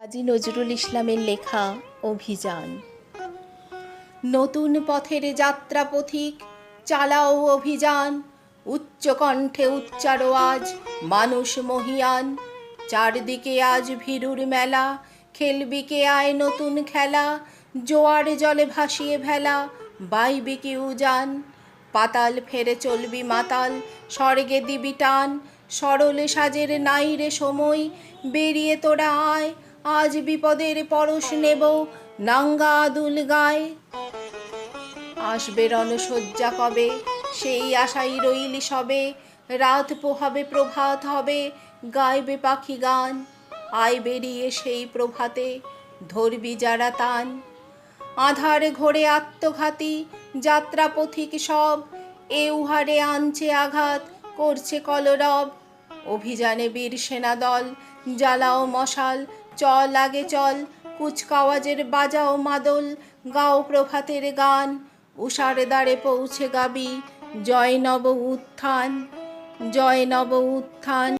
কাজী নজরুল ইসলামের লেখা অভিযান। নতুন পথের যাত্রা পথিক, চালাও অভিযান। উচ্চ কণ্ঠে উচ্চারো আজ মানুষ মহিয়ান। চারদিকে আজ ভীরুর মেলা, খেলবি কে আয় নতুন খেলা। জোয়ার জলে ভাসিয়ে ভেলা, বাইবি কি উজান পাতাল ফেরে চলবি মাতাল, স্বর্গে দিবি টান। সরল সাজের নাই রে সময়, বেরিয়ে তোরা আয়। আজ বিপদের পরশ নেব নাঙ্গা আদুল গায়। আসবে রণসজ্জা কবে? সেই আশাই রইলি সবে। রাত পোহাবে, প্রভাত হবে, গাইবে পাখি গান। আয় বেরিয়ে সেই প্রভাতে, ধরবি যারা তান। আধার ঘোরে আত্মঘাতী যাত্রা পথিক সব। এ উহারে আনছে আঘাত, করছে কলরব। অভিযানে বীর সেনা দল জ্বালাও মশাল চল আগে চল, কুচকাওয়াজের বাজাও মাদল, গাও প্রভাতের গান উষার দ্বারে পৌঁছে গাবি, জয় নব উত্থান, জয় নব উত্থান।